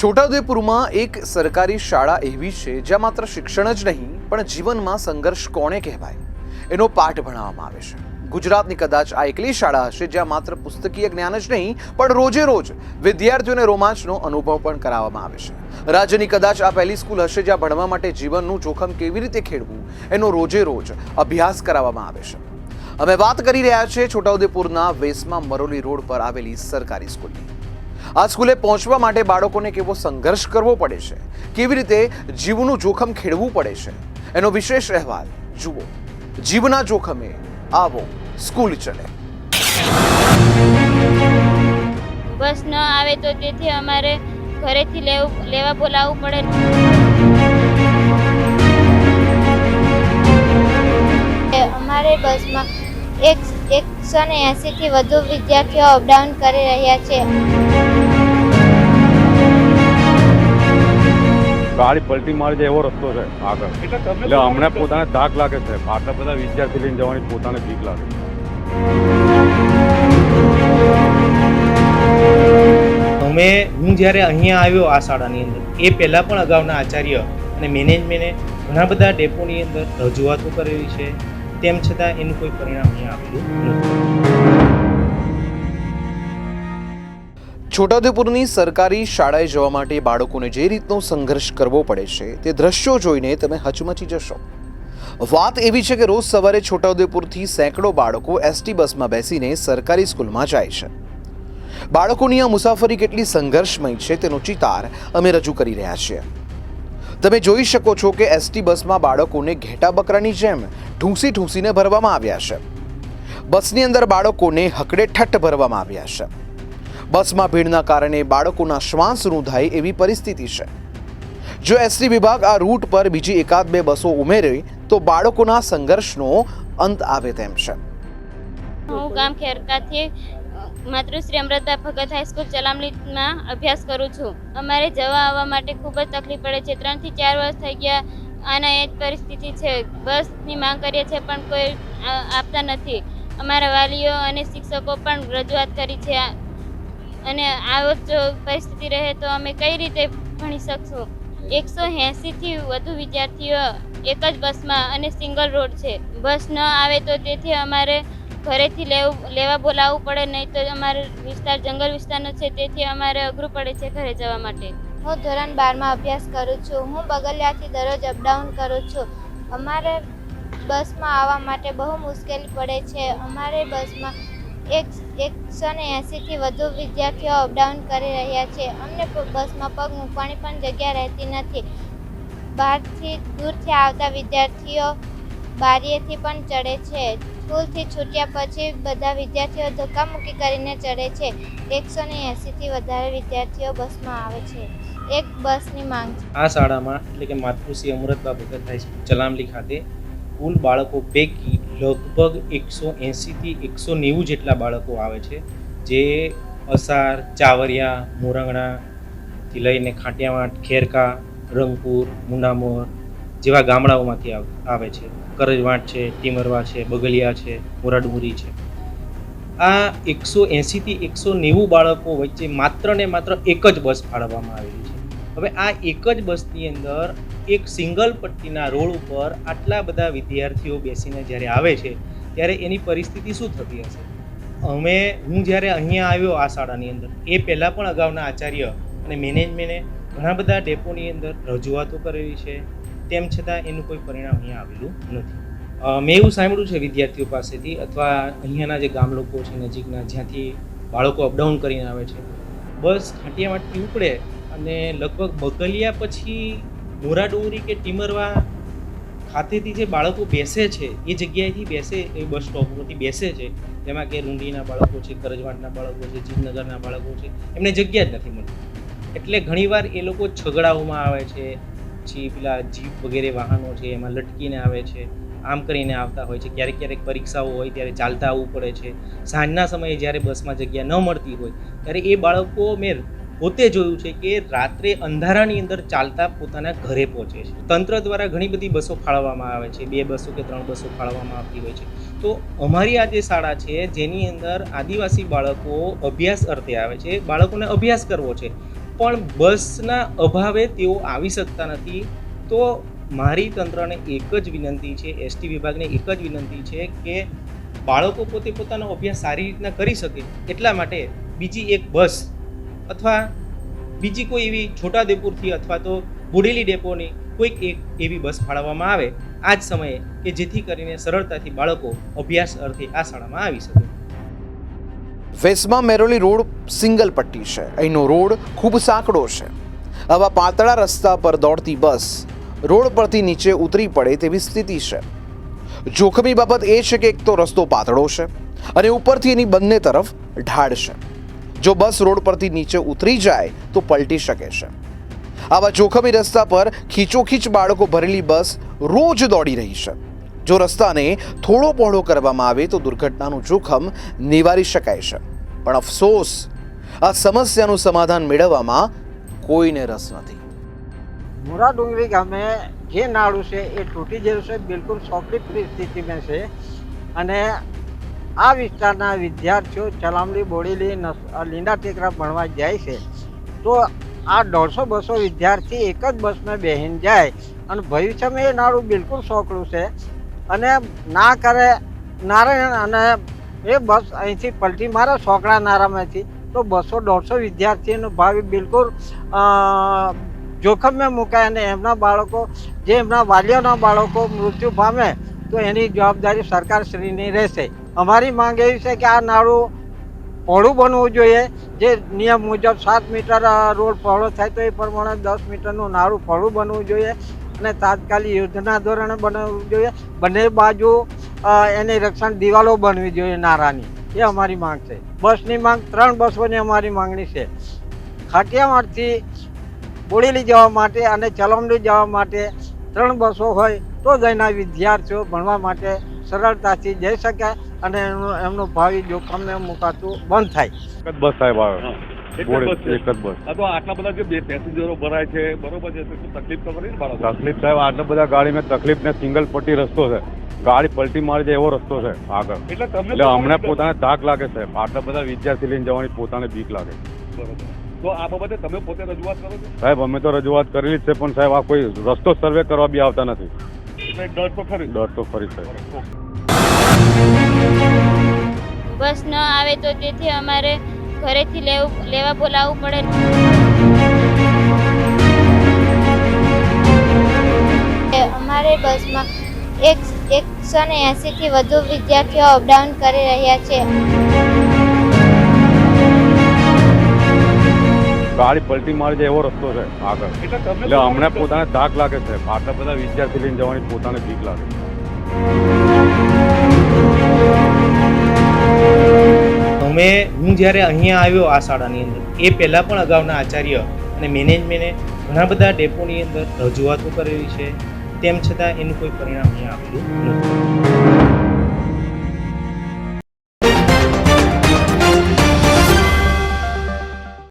છોટાઉદેપુરમાં એક સરકારી શાળા એવી છે જ્યાં માત્ર શિક્ષણ જ નહીં, પણ જીવનમાં સંઘર્ષ કોણે કહેવાય? એનો પાઠ ભણાવવામાં આવે છે. ગુજરાતની કદાચ આ એકલી શાળા હશે જ્યાં માત્ર પુસ્તકીય જ્ઞાન જ નહીં, પણ રોજે રોજ વિદ્યાર્થીઓને રોમાંચનો અનુભવ પણ કરાવવામાં આવે છે. રાજ્યની કદાચ આ પહેલી સ્કૂલ હશે જ્યાં ભણવા માટે જીવનનું જોખમ કેવી રીતે ખેડવું, એનો રોજે રોજ અભ્યાસ કરાવવામાં આવે છે. અમે વાત કરી રહ્યા છીએ છોટાઉદેપુરના વેસમાં મરોલી રોડ પર આવેલી સરકારી સ્કૂલની. આ સ્કૂલે પહોંચવા માટે બાળકોને કેવો સંઘર્ષ કરવો પડે છે? કેવી રીતે જીવનું જોખમ ખેડવું પડે છે? એનો વિશેષ અહેવાલ જુઓ. જીવના જોખમે આવો સ્કૂલ ચલે બસ ન આવે તો તેથી અમારે ઘરેથી લેવું લેવા બોલાવવું પડે. અમારે બસમાં એક એકસો ને એંસીથી વધુ વિદ્યાર્થીઓ અપડાઉન કરી રહ્યા છે. ગાડી પલટી મારી જાય એવો રસ્તો છે આગળ. એટલે અમને પોતાને ધાક લાગે છે. આટલા બધા વિદ્યાર્થી લઈને જવાની પોતાને બીક લાગે. છે અમે હું જ્યારે અહીંયા આવ્યો આ શાળાની અંદર એ પહેલાં પણ અગાઉના આચાર્ય અને મેનેજમેન્ટે ઘણા બધા ડેપોની અંદર રજૂઆતો કરેલી છે. તેમ છતાં એનું કોઈ પરિણામ અહીંયા આપ્યું નથી. છોટાઉદેપુરની સરકારી શાળાએ જવા માટે બાળકોને જે રીતનો સંઘર્ષ કરવો પડે છે તે દ્રશ્યો જોઈને તમે હચમચી જશો. વાત એવી છે કે રોજ સવારે છોટાઉદેપુરથી સેંકડો બાળકો એસટી બસમાં બેસીને સરકારી સ્કૂલમાં જાય છે. બાળકોની આ મુસાફરી કેટલી સંઘર્ષમય છે તેનો ચિતાર અમે રજૂ કરી રહ્યા છીએ. તમે જોઈ શકો છો કે એસટી બસમાં બાળકોને ઘેટા બકરાની જેમ ઢૂંસી ઢૂંસીને ભરવામાં આવ્યા છે. બસની અંદર બાળકોને હકડે ઠઠ્ઠ ભરવામાં આવ્યા છે. બસમાં ભીડના કારણે બાળકોના શ્વાસ રૂંધાય એવી પરિસ્થિતિ છે. જો એસટી વિભાગ આ રૂટ પર બીજી એકાદ બે બસો ઉમેરે, તો બાળકોના સંઘર્ષનો અંત આવે તેમ છે. હું ગામ ખેરકાથી માતૃશ્રી અમૃતા ભગત હાઈસ્કૂલ ચલામણીમાં અભ્યાસ કરું છું. અમારે જવા આવવા માટે ખૂબ જ તકલીફ પડે છે. ત્રણથી ચાર વર્ષ થઈ ગયા, આના એ જ પરિસ્થિતિ છે. બસની માંગ કરીએ છીએ પણ કોઈ આપતા નથી. અમારા વાલીઓ અને શિક્ષકો પણ રજૂઆત કરી છે. અને આવો જો પરિસ્થિતિ રહે તો અમે કઈ રીતે ભણી શકશું? એકસો એંસીથી વધુ વિદ્યાર્થીઓ એક જ બસમાં અને સિંગલ રોડ છે. બસ ન આવે તો તેથી અમારે ઘરેથી લેવું, લેવા બોલાવવું પડે, નહીં તો અમારે વિસ્તાર, જંગલ વિસ્તારનો છે, તેથી અમારે અઘરું પડે છે ઘરે જવા માટે. હું ધોરણ બારમાં અભ્યાસ કરું છું. હું બગલિયાથી દરરોજ અપડાઉન કરું છું. અમારે બસમાં આવવા માટે બહુ મુશ્કેલી પડે છે. અમારે બસમાં એક એકસો ને એંસીથી વધુ વિદ્યાર્થીઓ અપડાઉન કરી રહ્યા છે. અમને બસમાં પગ મૂકવાની પણ જગ્યા રહેતી નથી. બહારથી દૂરથી આવતા વિદ્યાર્થીઓ બારીએથી પણ ચડે છે. સ્કૂલથી છૂટ્યા પછી બધા વિદ્યાર્થીઓ ધક્કામુક્કી કરીને ચડે છે. એકસો ને એંસીથી વધારે વિદ્યાર્થીઓ બસમાં આવે છે. એક બસની માંગ છે. આ શાળામાં એટલે કે માતૃશ્રી અમૃતબા ભગત હાઈસ્કૂલ ચલામલી ખાતે કુલ બાળકો પૈકી લગભગ એકસો એંસીથી એકસો નેવું જેટલા બાળકો આવે છે, જે અસાર ચાવરિયા, મોરંગણાથી લઈને ખાંટિયાવાટ ખેરકા, રંગપુર મુનામોર જેવા ગામડાઓમાંથી આવ- છે. કરજવાંટ છે, ટીમરવા છે, બગલિયા છે, મોરાડમુરી છે. આ એકસો એંસીથી એકસો નેવું બાળકો વચ્ચે માત્ર ને માત્ર એક જ બસ ફાળવવામાં આવેલી છે. હવે આ એક જ બસની અંદર એક સિંગલ પટ્ટીના રોડ ઉપર આટલા બધા વિદ્યાર્થીઓ બેસીને જ્યારે આવે છે, ત્યારે એની પરિસ્થિતિ શું થતી હશે? અમે, હું જ્યારે અહીંયા આવ્યો આ શાળાની અંદર, એ પહેલાં પણ અગાઉના આચાર્ય અને મેનેજમેન્ટે ઘણા બધા ડેપોની અંદર રજૂઆતો કરેલી છે, તેમ છતાં એનું કોઈ પરિણામ અહીંયા આવેલું નથી. મેં એવું સાંભળ્યું છે વિદ્યાર્થીઓ પાસેથી, અથવા અહીંયાના જે ગામ લોકો છે નજીકના, જ્યાંથી બાળકો અપડાઉન કરીને આવે છે. બસ ખાટિયામાંથી ઉપડે અને લગભગ બગલિયા પછી મોરા ડુંગરી કે ટીમરવા ખાતેથી જે બાળકો બેસે છે, એ જગ્યાએથી બેસે, એ બસ સ્ટોપ ઉપરથી બેસે છે. જેમાં કે રૂંડીના બાળકો છે કરજવાંટના બાળકો છે જીતનગરના બાળકો છે, એમને જગ્યા જ નથી મળતી એટલે ઘણીવાર એ લોકો છગડાઓમાં આવે છે, પછી પેલા જીપ વગેરે વાહનો છે, એમાં લટકીને આવે છે, આમ કરીને આવતા હોય છે. ક્યારેક ક્યારેક પરીક્ષાઓ હોય, ત્યારે ચાલતા આવવું પડે છે. સાંજના સમયે જ્યારે બસમાં જગ્યા ન મળતી હોય, ત્યારે એ બાળકો મેં પોતે જોયું છે કે રાત્રે અંધારાની અંદર ચાલતા પોતાના ઘરે પહોંચે છે. તંત્ર દ્વારા ઘણી બધી બસો ફાળવવામાં આવે છે, બે બસો કે ત્રણ બસો ફાળવવામાં આવતી હોય છે. તો અમારી આ જે શાળા છે, જેની અંદર આદિવાસી બાળકો અભ્યાસ અર્થે આવે છે, બાળકોને અભ્યાસ કરવો છે, પણ બસના અભાવે તેઓ આવી શકતા નથી. તો મારી તંત્રને એક જ વિનંતી છે, એસટી વિભાગને એક જ વિનંતી છે કે બાળકો પોતે પોતાનો અભ્યાસ સારી રીતના કરી શકે, એટલા માટે બીજી એક બસ અથવા બીજી કોઈ એવી છોટાદેપુરથી અથવા તો બોડેલી ડેપોની કોઈક એક એવી બસ ફાળવવામાં આવે, આ જ સમયે કે જેથી કરીને સરળતાથી બાળકો અભ્યાસ અર્થે આ શાળામાં આવી શકે. વેસમાં મેરોલી રોડ સિંગલ પટ્ટી છે. અહીંનો રોડ ખૂબ સાંકડો છે. આવા પાતળા રસ્તા પર દોડતી બસ રોડ પરથી નીચે ઉતરી પડે તેવી સ્થિતિ છે. જોખમી બાબત એ છે કે એક તો રસ્તો પાતળો છે અને ઉપરથી એની બંને તરફ ઢાળ છે. જો બસ રોડ પરથી નીચે ઉતરી જાય તો પલટી શકે છે. આવા જોખમી રસ્તા પર ખીચોખીચ બાળકો ભરેલી બસ રોજ દોડી રહી છે. જો રસ્તાને થોડો પહોળો કરવામાં આવે તો દુર્ઘટનાનું જોખમ નિવારી શકાય છે. પણ અફસોસ, આ સમસ્યાનું સમાધાન મેળવવામાં કોઈને રસ નથી. મોરા ડુંગરી ગામે જે નાળું છે એ તૂટી ગયેલું છે, બિલકુલ સોકડી પરિસ્થિતિમાં છે. અને આ વિસ્તારના વિદ્યાર્થીઓ ચલામડી બોડેલી લીંડા ટેકરા ભણવા જાય છે. તો આ દોઢસો બસો વિદ્યાર્થી એક જ બસમાં બેહીને જાય અને ભવિષ્યમાં એ નાળું બિલકુલ સોકળું છે. અને ના કરે, નારાયણ અને એ બસ અહીંથી પલટી મારે સોકડા નારામાંથી. તો બસો દોઢસો વિદ્યાર્થીઓનું ભાવિ બિલકુલ જોખમમાં મુકાય અને એમના બાળકો, જે એમના વાલીઓના બાળકો મૃત્યુ પામે તો એની જવાબદારી સરકારશ્રીની રહેશે. અમારી માંગ એવી છે કે આ નાળું પહોળું બનવું જોઈએ. જે નિયમ મુજબ સાત મીટર રોડ પહોળો થાય તો એ પ્રમાણે દસ મીટરનું નાળું પહોળું બનવું જોઈએ અને તાત્કાલિક યોજના ધોરણે બનાવવું જોઈએ. બંને બાજુ એની રક્ષણ દિવાલો બનવી જોઈએ નારાની. એ અમારી માંગ છે. બસની માંગ, ત્રણ બસોની અમારી માંગણી છે. ખાટિયાવાડથી બોડેલી જવા માટે અને ચલમડી જવા માટે ત્રણ બસો હોય તો જ એના વિદ્યાર્થીઓ ભણવા માટે સરળતાથી જઈ શકે અને એનું એમનું ભાવિ જોખમને મુકાતું બંધ થાય. બસ સાહેબ આવે. એક જ બોડે- બસ છે. એક જ બસ. આ તો આટલા બધા બે પેસેન્જરો ભરાય છે બરોબર છે તકલીફ તો ને તકલીફ સાહેબ આટલા બધા ગાડીમાં તકલીફ ને સિંગલ પટ્ટી રસ્તો છે. ગાડી પલટી મારી જાય એવો રસ્તો છે આગળ. એટલે અમને પોતાને તાક લાગે છે આટલા બધા વિદ્યાર્થી લઈને જવાની પોતાને બીક લાગે. બરોબર. તો આ બાબતે તમે પોતે રજૂઆત કરો છો? સાહેબ અમે તો રજૂઆત કરેલી જ છે પણ સાહેબ આ કોઈ રસ્તો સર્વે કરવા બી આવતા નથી. એટલે ડર તો ખરી. ડર તો ફરી સાહેબ બસ ન આવે તો તેથી અમારે ઘરેથી લેવું લેવા બોલાવવું પડે. અમારે બસમાં એક એકસો ને એંસીથી વધુ વિદ્યાર્થીઓ અપડાઉન કરી રહ્યા છે. ગાડી પલટી મારી જાય એવો રસ્તો છે આગળ. એટલે અમને પોતાને તાક લાગે છે. આટલા બધા વિદ્યાર્થી લઈને જવાની પોતાને બીક લાગે. અમે હું જ્યારે અહીંયા આવ્યો આ શાળાની અંદર એ પહેલાં પણ અગાઉના આચાર્ય અને મેનેજમેન્ટે ઘણા બધા ડેપોની અંદર રજૂઆતો કરેલી છે. તેમ છતાં એનું કોઈ પરિણામ અહીંયા આપ્યું નથી.